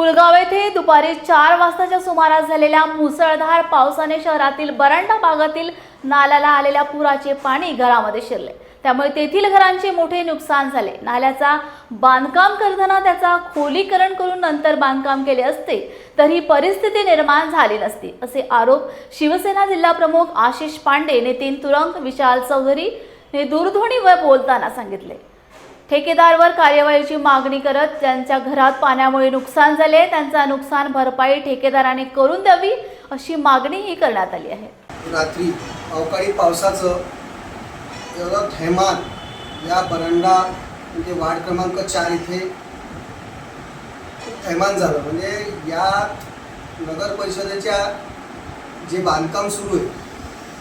पुलगाव येथे दुपारी चार वाजताच्या सुमारास झालेल्या मुसळधार पावसाने शहरातील बरांडा भागातील नाल्याला आलेल्या पुराचे पाणी घरामध्ये शिरले. त्यामुळे तेथील घरांचे मोठे नुकसान झाले. नाल्याचा बांधकाम करताना त्याचा खोलीकरण करून नंतर बांधकाम केले असते तर ही परिस्थिती निर्माण झाली नसती असे आरोप शिवसेना जिल्हा प्रमुख आशिष पांडे नितीन तुरंग विशाल चौधरी ने दूरध्वनीवर बोलताना सांगितले. ठेकेदारवर कार्यवाहीची मागणी करत ज्यांच्या घरात पाण्यामुळे नुकसान झाले त्यांचा नुकसान भरपाई ठेकेदाराने करून द्यावी अशी मागणीही करण्यात आली आहे. रात्री अवकाळी पावसाचं एवढं थैमान या बरंडा म्हणजे वार्ड क्रमांक चार इथे थैमान झालं. म्हणजे या नगर परिषदेच्या जे बांधकाम सुरू आहे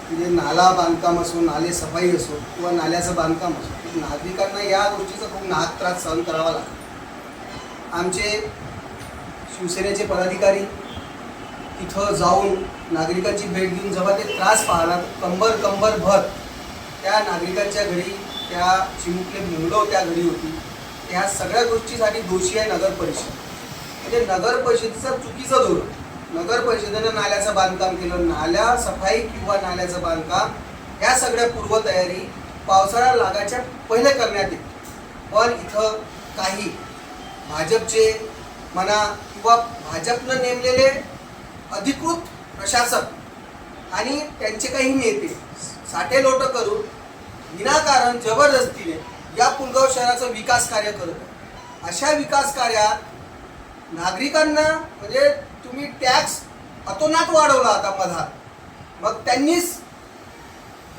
म्हणजे नाला बांधकाम असो नाले सफाई असो किंवा नाल्याचं बांधकाम असो तर नागरिकांना या गोष्टीचा खूप नाहक त्रास सहन करावा लागतो. आमचे शिवसेनेचे पदाधिकारी तिथं जाऊन नागरिकांची भेट घेऊन जेव्हा ते त्रास पाहणार कंबर कंबर भर त्या नागरिकांच्या घरी त्या चिमुकले मुलं त्या घरी होती. ह्या सगळ्या गोष्टीसाठी दोषी आहे नगर परिषद. म्हणजे नगर परिषदेचा चुकीचा धोरण. नगर परिषदेनं नाल्याचं बांधकाम केलं. नाल्या सफाई किंवा नाल्याचं बांधकाम या सगळ्या पूर्वतयारी पावसाळा लागायच्या पहिले करण्यात येते. पण इथं काही भाजपचे म्हणा किंवा भाजपनं नेमलेले अधिकृत प्रशासक आणि त्यांचे काही नेते साठे लोट करून विनाकारण जबरदस्तीने या पुलगाव शहराचं विकास कार्य करत अशा विकास कार्यात नागरिकांना म्हणजे टॅक्स अतोनात वाढवला आता मधात. मग त्यांनीच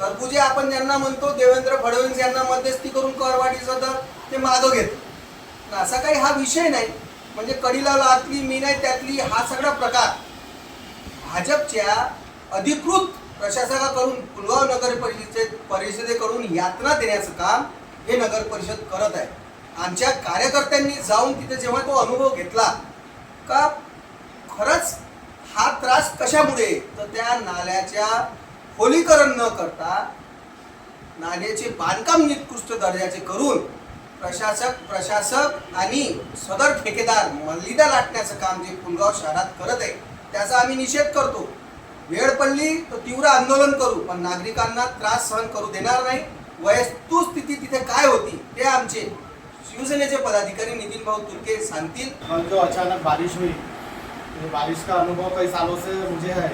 तरबुजे आपण ज्यांना म्हणतो देवेंद्र फडणवीस यांना मध्यस्थी करून करवाढीचं दर ते मागं घेत. असा काही हा विषय नाही. म्हणजे कडीला लातली मी नाही त्यातली हा सगळा प्रकार भाजपच्या अधिकृत प्रशासकाकडून पुलगाव नगर परिषदे परिषदेकडून यातना देण्याचं काम हे नगर परिषद करत आहे. आमच्या कार्यकर्त्यांनी जाऊन तिथे जेव्हा तो अनुभव घेतला का खरंच हा त्रास कशामुळे? तर त्या नाल्याच्या खोलीकरण न करता नाल्याचे बांधकाम निकृष्ट दर्जाचे करून प्रशासक प्रशासक आणि सदर ठेकेदार मल्लिदा लाटण्याचं काम जे पुलगाव शहरात करत आहे त्याचा आम्ही निषेध करतो. वेळ पडली तर तीव्र आंदोलन करू पण नागरिकांना त्रास सहन करू देणार नाही. वस्तुस्थिती तिथे काय होती ते आमचे शिवसेनेचे पदाधिकारी नितीन भाऊ तुर्के सांगतील. जो अचानक बारिश हुई ये बारिश का अनुभव कई सालों से मुझे है।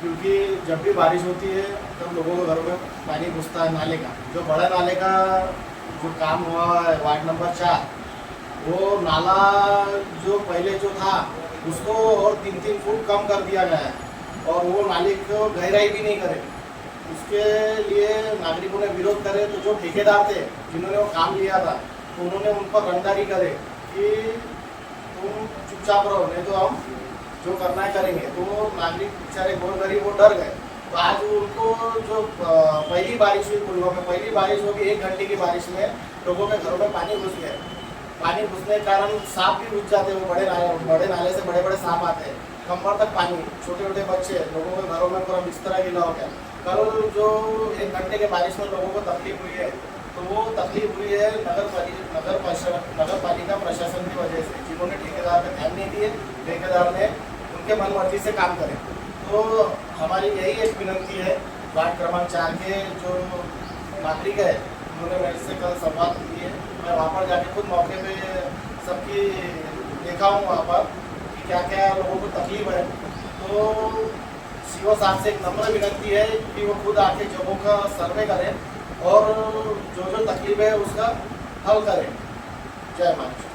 क्योंकि जब भी बारिश होती है, तब तो लोगों के घरों में पानी घुसता है नाले का। जो बड़ा नाले का जो काम हुआ है, वार्ड नंबर चार, वो नाला जो पहले जो था, उसको और तीन तीन फुट कम कर दिया गया है। और वो नाले को गहराई भी नहीं करे। उसके लिए नागरिकों ने विरोध करे तो जो ठेकेदार थे, जिन्होंने वो काम लिया था तो उन्होंने उन पर रंगदारी करे कि तुम चुपचाप रहो, नहीं तो हम जो करना है करेंगे। तो वो नागरिक बेचारे गोर गरीब, वो डर गए। तो आज उनको जो पहली बारिश हुई पुलवा में, पहली बारिश होगी एक घंटे की बारिश में लोगों के घरों में पानी घुस गया। पानी घुसने के कारण सांप भी घुस जाते हैं, वो बड़े नाले बड़े नाले से बड़े बड़े सांप आते हैं। कमर तक पानी छोटे छोटे बच्चे, लोगों के घरों में पूरा बिस्तरा गिला हो गया। कल जो एक घंटे के बारिश में लोगों को तकलीफ़ हुई है तो वो तकलीफ़ हुई है नगर नगर नगर पालिका प्रशासन की वजह से, जिन्होंने ठेकेदार पे ध्यान नहीं दिए, ठेकेदार ने उनके मनमर्जी से काम करे। तो हमारी यही एक विनंती है, वार्ड क्रमांक चार के जो नागरिक है, उन्होंने मेरे से कल संवाद किए। मैं वहाँ पर जाके खुद मौके पे सबकी देखा हूँ वहाँ पर कि क्या क्या लोगों को तकलीफ़ है। तो सीओ साहब से एक नम्र विनंती है कि वो खुद आके जगहों का सर्वे करें। और जो जो तकलीफ है उसका हल करें। जय महाराष्ट्र